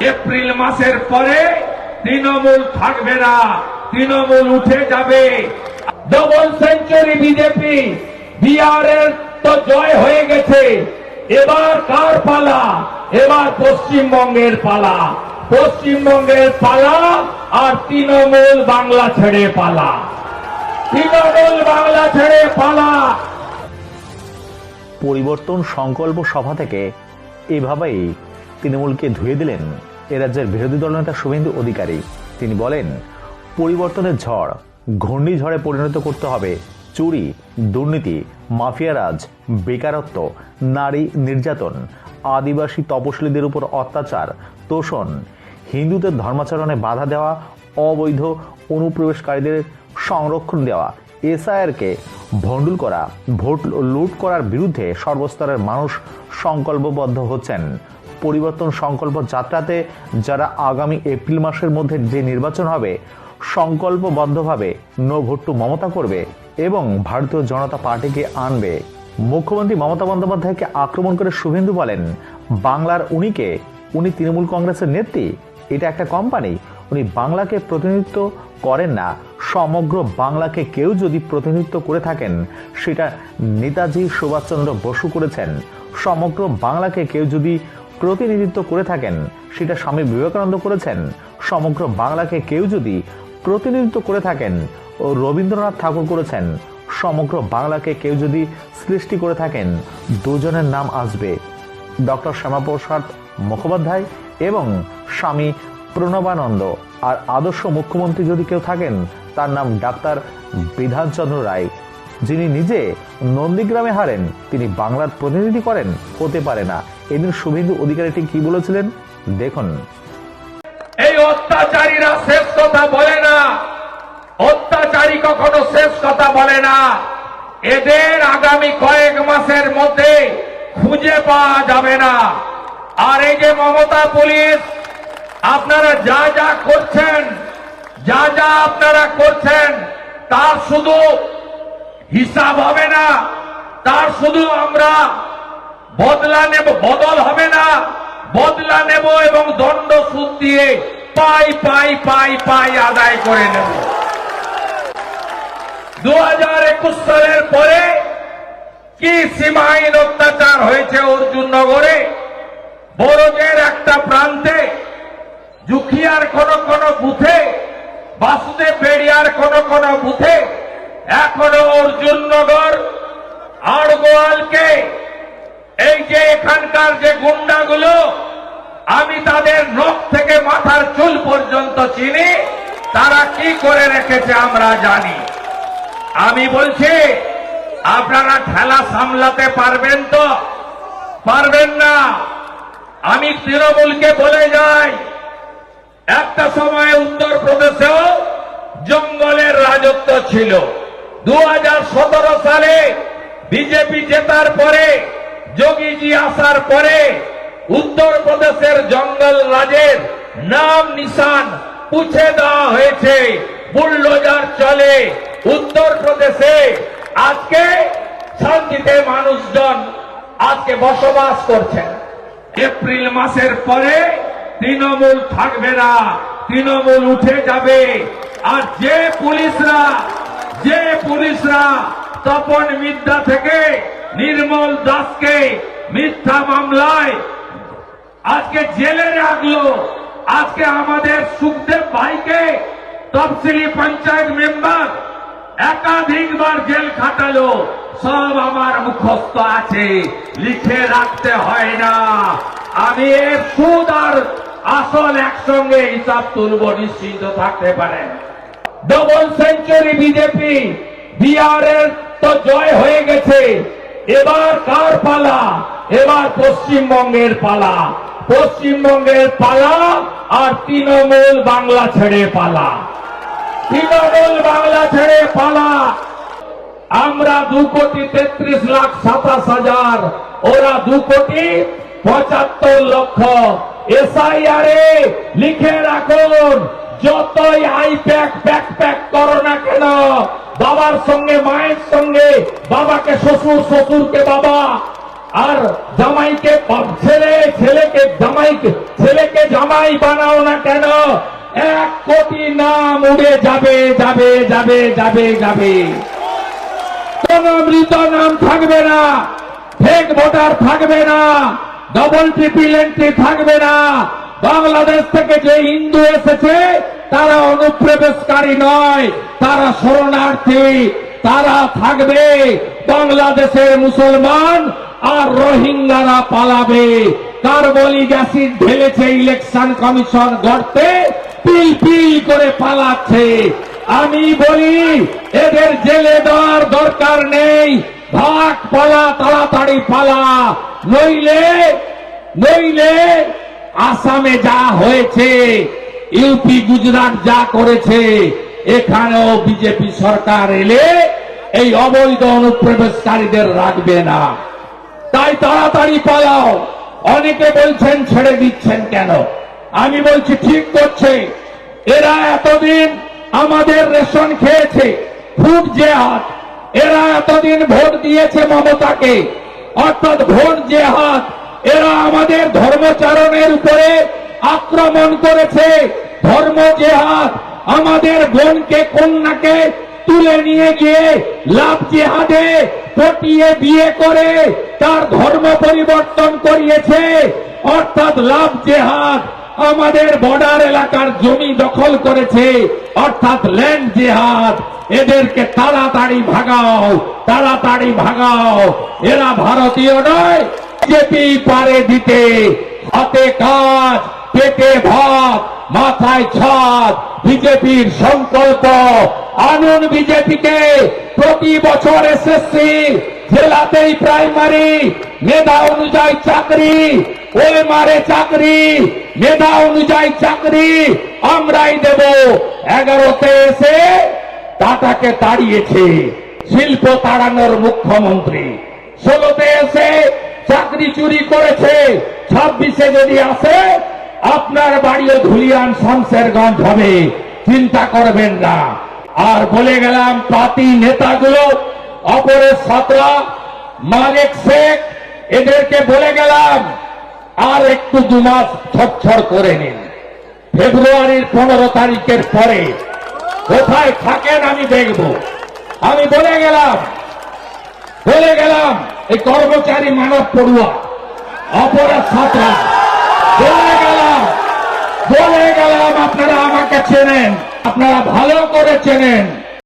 April মাসের পরে তৃণমূল থাকবে না, তৃণমূল উঠে যাবে। ডবল সেঞ্চুরি বিজেপি বিহারের তো জয় হয়ে গেছে। এবার কার পালা? এবার পশ্চিমবঙ্গের পালা। পশ্চিমবঙ্গের পালা আর তৃণমূল বাংলা ছেড়ে পালা। তৃণমূল বাংলা ছেড়ে পালা। পরিবর্তন সংকল্প সভা থেকে এভাবেই তৃণমূলকে ধুয়ে দিলেন এ রাজ্যের বিরোধী দলনেতা শুভেন্দু অধিকারী। তিনি বলেন, পরিবর্তনের ঝড়, ঘূর্ণিঝড়ে পরিণত করতে হবে চুরি, দুর্নীতি মাফিয়ারাজ বেকারত্ব, নারী নির্যাতন, আদিবাসী তপশিলীদের উপর অত্যাচার, তোষণ, হিন্দুদের ধর্মাচরণে বাধা দেওয়া, অবৈধ অনুপ্রবেশকারীদের সংরক্ষণ দেওয়া, এসআইআরকে ভণ্ডুল করা, ভোট লুট করার বিরুদ্ধে সর্বস্তরের মানুষ সংকল্পবদ্ধ হচ্ছেন। পরিবর্তন সংকল্প যাত্রাতে যারা আগামী এপ্রিল মাসের মধ্যে যে নির্বাচন হবে, সংকল্পবদ্ধভাবে নো ভোট টু মমতা করবে এবং ভারতীয় জনতা পার্টিকে আনবে। মুখ্যমন্ত্রী মমতা বন্দ্যোপাধ্যায়কে আক্রমণ করে শুভেন্দু বলেন, বাংলার উনিকে, উনি তৃণমূল কংগ্রেসের নেত্রী, এটা একটা কোম্পানি, উনি বাংলাকে প্রতিনিধিত্ব করেন না। সমগ্র বাংলাকে কেউ যদি প্রতিনিধিত্ব করে থাকেন, সেটা নেতাজি সুভাষচন্দ্র বসু করেছেন। সমগ্র বাংলাকে কেউ যদি প্রতিনিধিত্ব করে থাকেন। সেটা স্বামী বিবেকানন্দ করেছেন। সমগ্র বাংলাকে কেউ যদি প্রতিনিধিত্ব করে থাকেন, ও রবীন্দ্রনাথ ঠাকুর করেছেন, সমগ্র বাংলাকে কেউ যদি সৃষ্টি করে থাকেন, দুজনের নাম আসবে। ডক্টর শ্যামাপ্রসাদ মুখোপাধ্যায় এবং স্বামী প্রণবানন্দ। আর আদর্শ মুখ্যমন্ত্রী যদি কেউ থাকেন, তার নাম ডাক্তার বিধানচন্দ্র রায়। যিনি নিজে নন্দীগ্রামে হারেন, তিনি বাংলার প্রতিনিধি করেন, হতে পারে না। এদিন শুভেন্দু অধিকারীটি কি বলেছিলেন? দেখুন। এই অত্যাচারীরা শেষ কথা বলে না। অত্যাচারী কখনো শেষ কথা বলে না। এদের আগামী কয়েক মাসের মধ্যে খুঁজে পাওয়া যাবে না। আর এই যে মমতা পুলিশ, আপনারা যা যা করছেন, যা যা আপনারা করছেন, তার শুধু হিসাব হবে না। তার শুধু আমরা বদলা নেব, বদল হবে না। বদলা নেব এবং দণ্ড সুদ দিয়ে পাই পাই পাই পাই আদায় করে নেব। দু হাজার একুশ সালের পরে কি সীমাহীন অত্যাচার হয়েছে অর্জুন নগরে বরজের একটা প্রান্তে, জুখিয়ার কোন কোন বুথে, বাসুদেব বেড়িয়ার কোন কোন বুথে এখনও অর্জুন নগর আড়গোয়ালকে এই যে এখানকার যে গুন্ডাগুলো, আমি তাদের নখ থেকে মাথার চুল পর্যন্ত চিনি, তারা কি করে রেখেছে আমরা জানি। আমি বলছি, আপনারা ঠেলা সামলাতে পারবেন তো? পারবেন না। আমি তৃণমূলকে বলে যাই, একটা সময় উত্তর প্রদেশেও জঙ্গলের রাজত্ব ছিল। দু হাজার সতেরো সালে বিজেপি জেতার পরে, যোগীজি আসার পরে উত্তর প্রদেশের জঙ্গল রাজের নাম নিশান পুছে দেওয়া হয়েছে। বুলডোজার চলে উত্তর প্রদেশে আজকে শান্তিতে মানুষজন আজকে বসবাস করছেন। এপ্রিল মাসের পরে তৃণমূল থাকবে না, তৃণমূল উঠে যাবে। আর যে পুলিশরা যে পুলিশরা তপন মিদ্যা থেকে নির্মল দাসকে মিথ্যা মামলায় আজকে জেলে রাখল। আজকে আমাদের সুখদেব ভাইকে তফসিলি পঞ্চায়েত মেম্বার একাধিকবার জেল খাটালো। সব আমার মুখস্থ আছে, লিখে রাখতে হয় না। আমি সুদ আর আসল একসঙ্গে হিসাব তুলব, নিশ্চিন্ত থাকতে পারেন। ডবল সেঞ্চুরি বিজেপি বিহারের তো জয় হয়ে গেছে। এবার কার পালা? এবার পশ্চিমবঙ্গের পালা। পশ্চিমবঙ্গের পালা আর তৃণমূল বাংলা ছেড়ে পালা। তৃণমূল বাংলা ছেড়ে পালা। আমরা দু কোটি তেত্রিশ লাখ সাতাশ হাজার, ওরা দু কোটি পঁচাত্তর লক্ষ। এসআইআরে লিখে রাখুন। যতই আই প্যাক ব্যাক প্যাক করো না কেন, বাবার সঙ্গে, মায়ের সঙ্গে, বাবাকে শ্বশুর, শ্বশুরকে বাবা, আর জামাইকে ছেলে, ছেলেকে জামাইকে ছেলেকে জামাই বানাও না কেন, এক কোটি নাম উড়ে যাবে যাবে যাবে যাবে যাবে। কোন মৃত নাম থাকবে না ফেক ভোটার থাকবে না ডবল ট্রিপল এন্ট্রি থাকবে না বাংলাদেশ থেকে যে হিন্দু এসেছে, তারা অনুপ্রবেশকারী নয়, তারা শরণার্থী, তারা থাকবে বাংলাদেশের মুসলমান আর রোহিঙ্গারা পালাবে। কার্বলিক অ্যাসিড ঢেলেছে ইলেকশন কমিশন গড়তে, পিল পিল করে পালাচ্ছে। আমি বলি, এদের জেলে দেওয়ার দরকার নেই। ভাগ পালা, তাড়াতাড়ি পালা। নইলে নইলে আসামে যা হয়েছে ইউপি গুজরাট যা করেছে, এখানেও বিজেপি সরকার এলে এই অবৈধ অনুপ্রবেশকারীদের রাখবে না। তাই তাড়াতাড়ি পালাও। অনেকে বলছেন, ছেড়ে দিচ্ছেন কেন? আমি বলছি, ঠিক করছে। এরা এতদিন আমাদের রেশন খেয়েছে ফুট হাত এরা এতদিন ভোট দিয়েছে মমতাকে। অর্থাৎ ভোট জেহাদ। এরা আমাদের ধর্মচারণের উপরে আক্রমণ করেছে। ধর্ম জেহাদ আমাদের বোনকে, কন্যাকে তুলে নিয়ে গিয়ে লাভ জেহাদে পটিয়ে বিয়ে করে, তার ধর্ম পরিবর্তন করিয়েছে। অর্থাৎ লাভ জেহাদ আমাদের বর্ডার এলাকার জমি দখল করেছে। অর্থাৎ ল্যান্ড জেহাদ, এদেরকে তাড়াতাড়ি ভাগাও তাড়াতাড়ি ভাগাও। এরা ভারতীয় নয় বিজেপি পারে দিতে, হাতে কাজ, পেটে ভাত, মাথায় ছাদ, বিজেপির সংকল্প। আনুন বিজেপিকে প্রতি বছর এসএসসি জেলাতেই প্রাইমারি, মেধা অনুযায়ী চাকরি ওই মারে চাকরি, মেধা অনুযায়ী চাকরি আমরাই দেব। এগারোতে এসে টাটাকে তাড়িয়েছে শিল্প তাড়ানোর মুখ্যমন্ত্রী। ষোলোতে এসে চাকরি চুরি করেছে, ছাব্বিশে যদি আসে, আপনার বাড়িও ধুলিয়ান শামসেরগঞ্জ হবে। চিন্তা করবেন না। আর বলে গেলাম পাতি নেতাগুলো, অপরের সাতরা মালিক শেখ, এদেরকে বলে গেলাম, আর একটু দু মাস ছটছড় করে নিন। ফেব্রুয়ারির পনেরো তারিখের পরে কোথায় থাকেন আমি দেখব। আমি বলে গেলাম বলে গেলাম এই কর্মচারী মানব পড়ুয়া, অপরাধ ছাত্রা। বলে গেলাম বলে গেলাম, আপনারা আমাকে চেনেন, আপনারা ভালো করে চেনেন।